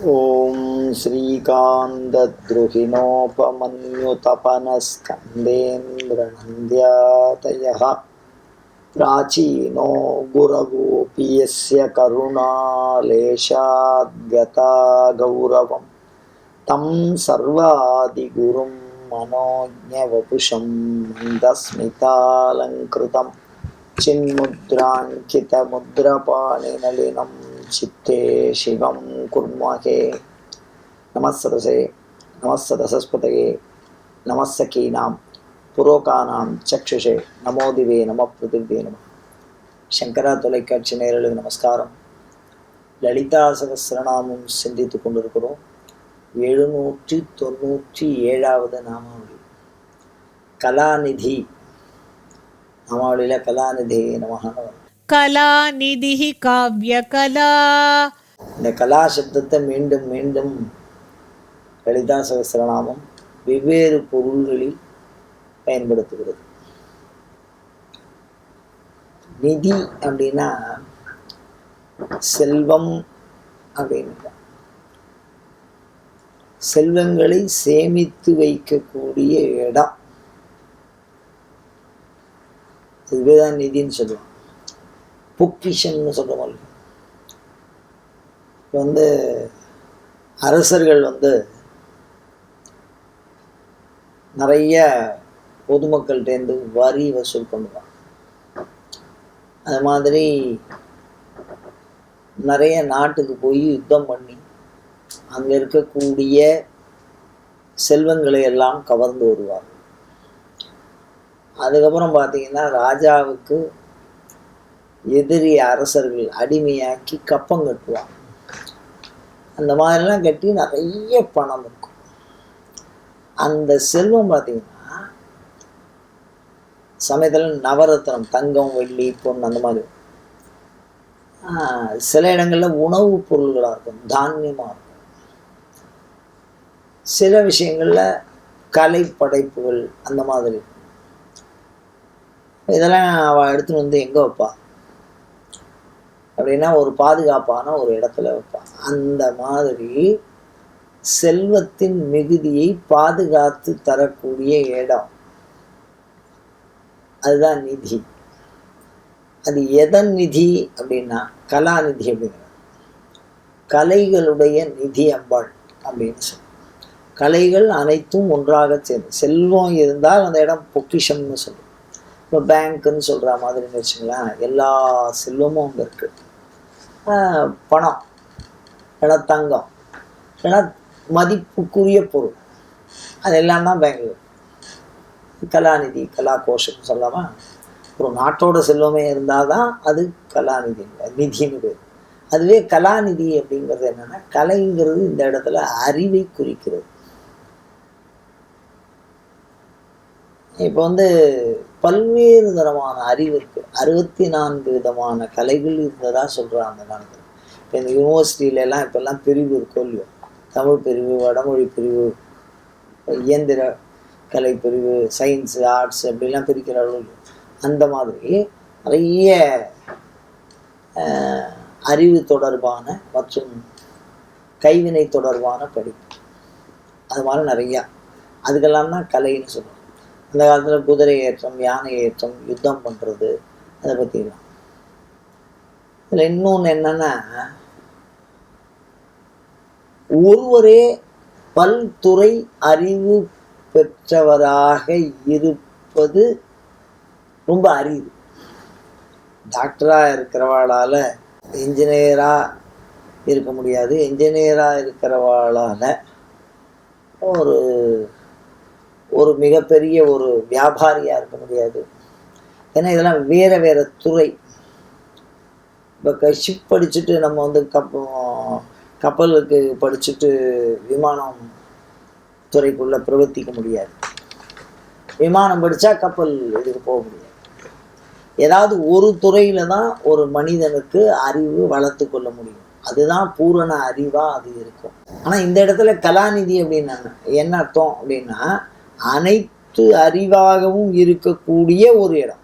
ॐ श्रीकान्तद्रुहिणोपमन्युतपनस्कन्देन्द्रनन्द्यातयः प्राचीनो गुरवोऽपि यस्य करुणालेशाद्गता गौरवं तं सर्वादिगुरुं मनोज्ञवपुषं मन्दस्मितालङ्कृतं चिन्मुद्राङ्कितमुद्रपाणिनलिनं சித்தே சிவம் குர்மாகே நமசதசே நமசதசஸ்பதகே நமசகீனாம் புரோகானாம் சக்ஷுஷே நமோதிவே நம பிருதிவே நம சங்கரா தொலைக்காட்சி நேரலுக்கு நமஸ்காரம். லலிதா சகசிரநாமம் சிந்தித்து கொண்டிருக்கிறோம். எழுநூற்றி தொண்ணூற்றி ஏழாவது நாமாவளி. கலாநிதி. நாமாவளியில் கலாநிதி நமகான கலாநிதி காவ்யகலா. இந்த கலா சப்தத்தை மீண்டும் மீண்டும் லலிதா சகசிரநாமம் வெவ்வேறு பொருள்களில் பயன்படுத்துகிறது. நிதி அப்படின்னா செல்வம் அப்படின்னு செல்வங்களை சேமித்து வைக்கக்கூடிய இடம். இதுவே தான் நிதின்னு சொல்லுவாங்க. பொக்கிஷன்னு சொல்லுவாங்க இப்போ வந்து அரசர்கள் வந்து நிறைய பொதுமக்கள்கிட்டேருந்து வரி வசூல் பண்ணுவாங்க. அது மாதிரி நிறைய நாட்டுக்கு போய் யுத்தம் பண்ணி அங்கே இருக்கக்கூடிய செல்வங்களை எல்லாம் கவர்ந்து வருவார் அதுக்கப்புறம் பார்த்தீங்கன்னா ராஜாவுக்கு எதிரி அரசர்கள் அடிமையாக்கி கப்பம் கட்டுவாங்க. அந்த மாதிரிலாம் கட்டி நிறைய பணம் இருக்கும். அந்த செல்வம் பார்த்தீங்கன்னா சமயத்தில் நவரத்னம் தங்கம் வெள்ளி பொன் அந்த மாதிரி. ஆஹ் சில இடங்களில் உணவுப் பொருள்களாக இருக்கும் தானியமாக இருக்கும். சில விஷயங்களில் கலை படைப்புகள் அந்த மாதிரி. இருக்கும் இதெல்லாம் அவள் எடுத்துன்னு வந்து எங்கே வைப்பா? அப்படின்னா ஒரு பாதுகாப்பான ஒரு இடத்துல வைப்பான். அந்த மாதிரி செல்வத்தின் மிகுதியை பாதுகாத்து தரக்கூடிய இடம். அதுதான் நிதி. அது எதன் நிதி அப்படின்னா கலாநிதி அப்படிங்கிறது கலைகளுடைய நிதி அம்பாள் அப்படின்னு சொல்லி கலைகள் அனைத்தும் ஒன்றாக சேர்ந்து செல்வம் இருந்தால் அந்த இடம் பொக்கிஷம்னு சொல்லுவோம் இப்போ பேங்க்குன்னு சொல்கிற மாதிரின்னு வச்சுங்களேன் எல்லா செல்வமும் அங்கே இருக்குது பணம் இல்லைன்னா தங்கம் இல்லைன்னா மதிப்புக்குரிய பொருள். அதெல்லாம் தான் பெங்களூர். கலாநிதி கலா கோஷம் சொல்லாமா ஒரு நாட்டோட செல்வமே இருந்தால் தான் அது கலாநிதி நிதின்னு பேர். அதுவே கலாநிதி அப்படிங்கிறது என்னென்னா கலைங்கிறது இந்த இடத்துல அறிவை குறிக்கிறது. இப்போ வந்து பல்வேறு தரமான அறிவு இருக்குது அறுபத்தி நான்கு விதமான கலைகள் இருந்ததாக சொல்கிறாங்க அந்த காலத்தில். இப்போ இந்த யூனிவர்சிட்டியிலலாம் இப்போல்லாம் பிரிவு இருக்கோ இல்லையோ? தமிழ் பிரிவு வடமொழி பிரிவு இயந்திர கலை பிரிவு சயின்ஸு ஆர்ட்ஸ் அப்படிலாம் பிரிக்கிற அளவு அந்த மாதிரி நிறைய அறிவு தொடர்பான மற்றும் கைவினை தொடர்பான படிப்பு. அது மாதிரி நிறையா. அதுக்கெல்லாம் தான் கலைன்னு சொல்லுவோம் அந்த காலத்தில் குதிரை ஏற்றம் யானை ஏற்றம் யுத்தம் பண்ணுறது அதை பற்றிலாம் இதில் இன்னொன்று என்னன்னா ஒருவரே பல்துறை அறிவு பெற்றவராக இருப்பது ரொம்ப அரிது. டாக்டராக இருக்கிறவாளால் இன்ஜினியராக இருக்க முடியாது. இன்ஜினியராக இருக்கிறவாளால் ஒரு ஒரு மிகப்பெரிய ஒரு வியாபாரியாக இருக்க முடியாது. ஏன்னா இதெல்லாம் வேறு வேறு துறை. இப்போ ஷிப் படிச்சுட்டு நம்ம வந்து கப் கப்பலுக்கு படிச்சுட்டு விமானம் துறைக்குள்ளே பிரவர்த்திக்க முடியாது. விமானம் படித்தா கப்பல் இதுக்கு போக முடியாது. ஏதாவது ஒரு துறையில் தான் ஒரு மனிதனுக்கு அறிவு வளர்த்து கொள்ள முடியும். அதுதான் பூரண அறிவாக அது இருக்கும். ஆனால் இந்த இடத்துல கலாநிதி அப்படின்னா என்ன அர்த்தம் அப்படின்னா அனைத்து அறிவாகவும் இருக்கக்கூடிய ஒரு இடம்.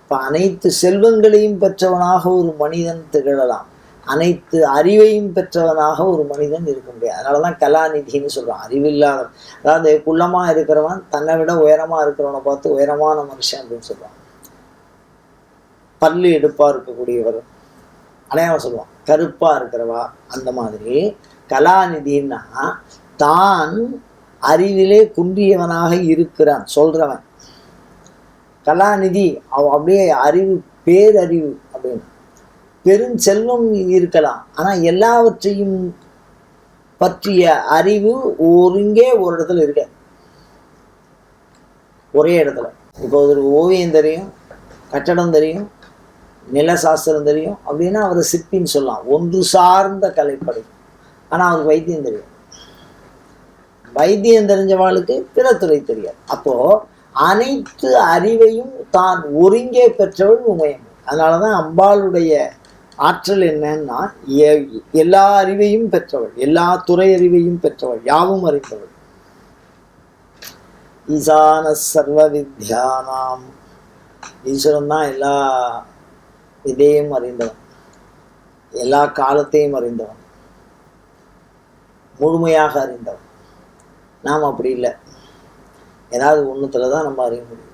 இப்போ அனைத்து செல்வங்களையும் பெற்றவனாக ஒரு மனிதன் திகழலாம். அனைத்து அறிவையும் பெற்றவனாக ஒரு மனிதன் இருக்க முடியாது. அதனால தான் கலாநிதின்னு சொல்கிறான் அறிவில்லாதவன் அதாவது குள்ளமாக இருக்கிறவன் தன்னை விட உயரமாக இருக்கிறவனை பார்த்து உயரமான மனுஷன் அப்படின்னு சொல்கிறான் பல்லு எடுப்பாக இருக்கக்கூடியவர் அடையாளம் சொல்லுவான். கருப்பாக இருக்கிறவா அந்த மாதிரி. கலாநிதின்னா தான் அறிவிலே குன்றியவனாக இருக்கிறான் சொல்கிறவன் கலாநிதி அவன் அப்படியே அறிவு பேரறிவு அப்படின்னு. பெருஞ்செல்வம் இருக்கலாம் ஆனால் எல்லாவற்றையும் பற்றிய அறிவு ஒருங்கே ஒரு இடத்துல இருக்க. ஒரே இடத்துல. இப்போ ஒரு ஓவியம் தெரியும் கட்டடம் தெரியும் நில சாஸ்திரம் தெரியும் அப்படின்னா அவரை சிற்பின்னு சொல்லலாம். ஒன்று சார்ந்த கலைப்படை. ஆனால் அவருக்கு வைத்தியம் தெரியும். வைத்தியம் தெரிஞ்சவாளுக்கு பிற துறை தெரியாது. அப்போ அனைத்து அறிவையும் தான் ஒருங்கே பெற்றவள் உமையம் அதனால தான் அம்பாளுடைய ஆற்றல் என்னன்னா எ- எல்லா அறிவையும் பெற்றவள் எல்லா துறை அறிவையும் பெற்றவள் யாவும் அறிந்தவள். ஈசான சர்வ வித்யானாம் ஈஸ்வரன் தான் எல்லா இதையும் அறிந்தவன். எல்லா காலத்தையும் அறிந்தவன். முழுமையாக அறிந்தவன். நாம் அப்படி இல்லை. ஏதாவது ஒன்றுத்தில் தான் நம்ம அறிய முடியும்.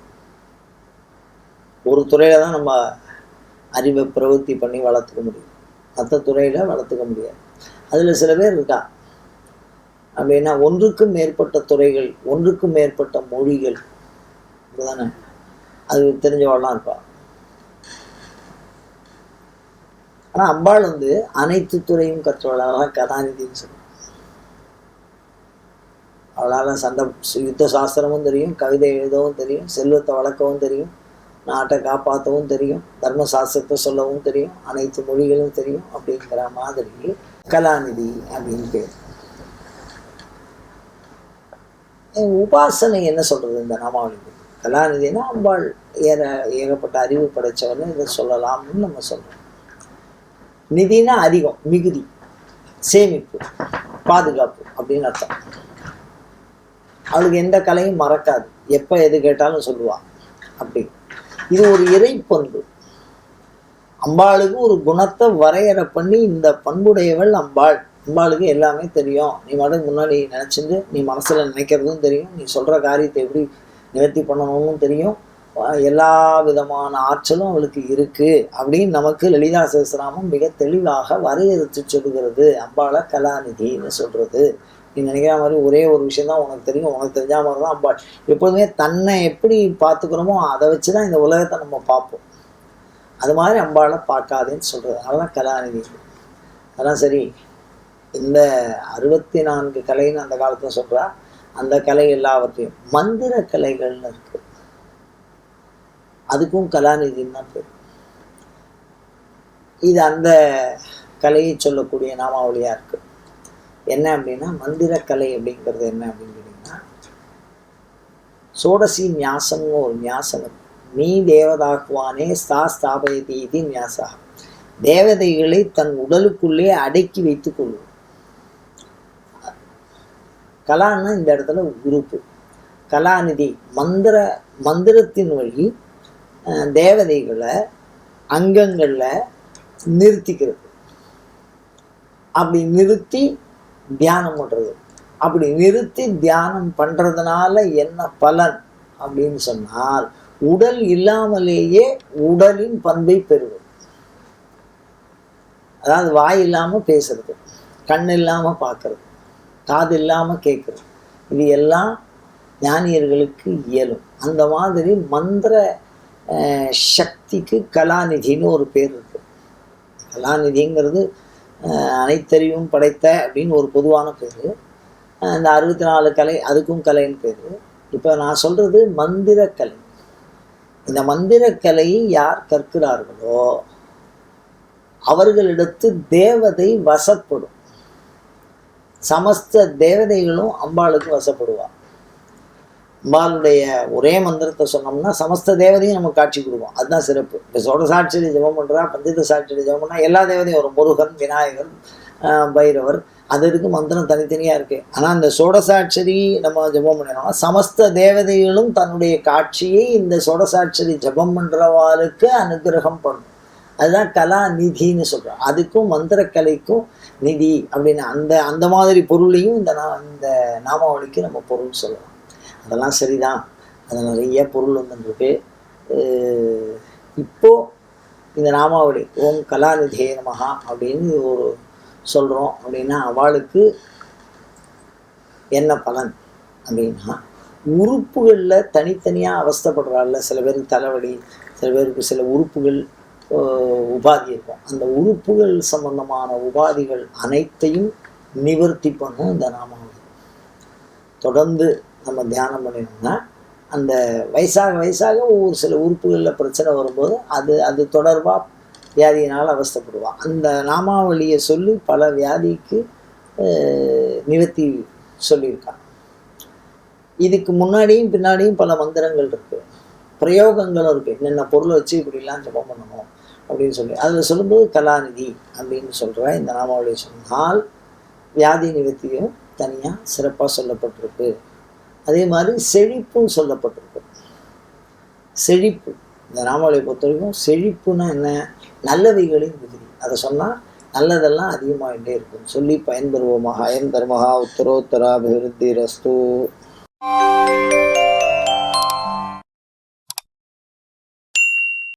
ஒரு துறையில் தான் நம்ம அறிவை பிரவர்த்தி பண்ணி வளர்த்துக்க முடியும். மற்ற துறையில் வளர்த்துக்க முடியாது. அதில் சில பேர் இருக்கா? அப்படின்னா ஒன்றுக்கும் மேற்பட்ட துறைகள் ஒன்றுக்கும் மேற்பட்ட மொழிகள். இதுதானே அது தெரிஞ்சவள்லாம் இருப்பா. ஆனால் அம்பாள் வந்து அனைத்து துறையும் கற்றவளாக கதாநிதின்னு சொல்லுவாங்க. அவளால் சண்டை யுத்த சாஸ்திரமும் தெரியும் கவிதை எழுதவும் தெரியும் செல்வத்தை வளர்க்கவும் தெரியும் நாட்டை காப்பாற்றவும் தெரியும் தர்ம சாஸ்திரத்தை சொல்லவும் தெரியும் அனைத்து மொழிகளும் தெரியும் அப்படிங்கிற மாதிரி கலாநிதி அப்படின்னு பேர். உபாசனை என்ன சொல்றது இந்த நாமாவளிக்கு கலாநிதினா அம்பாள் ஏற ஏகப்பட்ட அறிவு படைச்சவன்னு இதை சொல்லலாம்னு நம்ம சொல்றோம். நிதினா அதிகம் மிகுதி சேமிப்பு பாதுகாப்பு அப்படின்னு அர்த்தம். அவளுக்கு எந்த கலையும் மறக்காது. எப்போ எது கேட்டாலும் சொல்லுவாள் அப்படி. இது ஒரு இறை பண்பு அம்பாளுக்கு ஒரு குணத்தை வரையறை பண்ணி இந்த பண்புடையவள் அம்பாள். அம்பாளுக்கு எல்லாமே தெரியும். நீ மட்டும் முன்னாடி நினச்சிட்டு நீ மனசில் நினைக்கிறதும் தெரியும். நீ சொல்கிற காரியத்தை எப்படி நிவர்த்தி பண்ணணும்னு தெரியும். எல்லா விதமான ஆற்றலும் அவளுக்கு இருக்கு. அப்படின்னு நமக்கு லலிதா சகசிராமம் மிக தெளிவாக வரையறுத்து சொல்கிறது அம்பாளை கலாநிதின்னு சொல்றது. நீ நினைக்கிற மாதிரி ஒரே ஒரு விஷயம் தான் உனக்கு தெரியும். உனக்கு தெரிஞ்ச மாதிரி தான் அம்பாள். எப்பொழுதுமே தன்னை எப்படி பார்த்துக்கணுமோ அதை வச்சு தான் இந்த உலகத்தை நம்ம பார்ப்போம். அது மாதிரி அம்பாளை பார்க்காதேன்னு சொல்கிறது அதெல்லாம் கலாநிதி. அதெல்லாம் சரி. இந்த அறுபத்தி நான்கு கலைன்னு அந்த காலத்தில் சொல்கிறா அந்த கலை எல்லாவற்றையும். மந்திர கலைகள்னு இருக்குது அதுக்கும் கலாநிதின்னு தான் பேர். இது அந்த கலையை சொல்லக்கூடிய நாமாவளியாக இருக்குது என்ன அப்படின்னா மந்திர கலை அப்படிங்கிறது என்ன அப்படின்னு கேட்டிங்கன்னா சோடசி நியாசம்னு ஒரு நியாசம் நீ தேவதாக்குவானே ஸ்தா ஸ்தாபயதி இது நியாசா தேவதைகளை தன் உடலுக்குள்ளே அடக்கி வைத்துக் கொள்ளும். கலான்னா இந்த இடத்துல உறுப்பு. கலாநிதி மந்திர மந்திரத்தின் வழி அஹ், தேவதைகளை அங்கங்களில் நிறுத்திக்கிறது. அப்படி நிறுத்தி தியானம் பண்ணுறது அப்படி நிறுத்தி தியானம் பண்ணுறதுனால என்ன பலன் அப்படின்னு சொன்னால் உடல் இல்லாமலேயே உடலின் பண்பை பெறுவது. அதாவது வாய் இல்லாமல் பேசுறது கண் இல்லாமல் பார்க்கறது காது இல்லாமல் கேட்குறது இது எல்லாம் ஞானியர்களுக்கு இயலும். அந்த மாதிரி மந்திர சக்திக்கு கலாநிதின்னு ஒரு பேர் இருக்கு. கலாநிதிங்கிறது அனைத்தறிவும் படைத்த அப்படின்னு ஒரு பொதுவான பேர். இந்த அறுபத்தி நாலு கலை அதுக்கும் கலைன்னு பேர். இப்போ நான் சொல்கிறது மந்திரக்கலை இந்த மந்திர கலையை யார் கற்கிறார்களோ அவர்களிடத்து தேவதை வசப்படும். சமஸ்த தேவதைகளும் அம்பாளுக்கு வசப்படுவார் அம்பாளுடைய ஒரே மந்திரத்தை சொன்னோம்னா சமஸ்த தேவதையும் நமக்கு காட்சி கொடுக்கும். அதுதான் சிறப்பு. இப்போ சோடசாட்சியில் சாட்சியை ஜெபம் பண்ணுறா பஞ்சத சாட்சியில் ஜெபம் பண்ணால் எல்லா தேவதையும் ஒரு முருகன் விநாயகர் பைரவர். அதற்கு மந்திரம் தனித்தனியாக இருக்குது ஆனால் இந்த சோடசாட்சரி நம்ம ஜெபம் பண்ணினோம்னா சமஸ்த தேவதைகளும் தன்னுடைய காட்சியை இந்த சோடசாட்சரி ஜெபம் பண்ணுறவாளுக்கு அனுகிரகம் பண்ணும். அதுதான் கலா நிதின்னு சொல்கிறோம் அதுக்கும் மந்திரக்கலைக்கும் நிதி அப்படின்னு அந்த அந்த மாதிரி பொருளையும் இந்த நா இந்த நாமாவளிக்கு நம்ம பொருள் சொல்லலாம். அதெல்லாம் சரிதான். அதில் நிறைய பொருள் வந்துருக்கு. இப்போது இந்த நாமாவளி ஓம் கலாநிதே நமகா அப்படின்னு ஒரு சொல்கிறோம் அப்படின்னா அவளுக்கு என்ன பலன் அப்படின்னா உறுப்புகளில் தனித்தனியாக அவஸ்தப்படுறாள்ல. சில பேருக்கு தலைவலி சில பேருக்கு சில உறுப்புகள் உபாதி இருக்கும். அந்த உறுப்புகள் சம்பந்தமான உபாதிகள் அனைத்தையும் நிவர்த்தி பண்ணும் இந்த நாமாவளி. தொடர்ந்து நம்ம தியானம் பண்ணினோம்னா அந்த வயசாக வயசாக ஒவ்வொரு சில உறுப்புகளில் பிரச்சனை வரும்போது அது அது தொடர்பாக வியாதியினால் அவஸ்தைப்படுவான். அந்த நாமாவளியை சொல்லி பல வியாதிக்கு நிவர்த்தி சொல்லியிருக்கான். இதுக்கு முன்னாடியும் பின்னாடியும் பல மந்திரங்கள் இருக்குது பிரயோகங்களும் இருக்குது என்னென்ன பொருளை வச்சு இப்படிலாம் ஜபம் பண்ணணும் அப்படின்னு சொல்லி. அதில் சொல்லும்போது கலாநிதி அப்படின்னு சொல்கிற இந்த நாமாவளியை சொன்னால் வியாதி நிவர்த்தியும் தனியாக சிறப்பாக சொல்லப்பட்டிருக்கு. அதே மாதிரி செழிப்பும் சொல்லப்பட்டிருக்கு. செழிப்பு. இந்த நாமாவளியை பொறுத்த வரைக்கும் செழிப்புனா என்ன? நல்லவைகளின் மிகுதி அதை சொன்னால் நல்லதெல்லாம் அதிகமாகிட்டே இருக்கும். சொல்லி பயன்பெறுவோமாக. அயன் தர்மஹா உத்தரோத்தராபிவிருத்தி ரஸ்து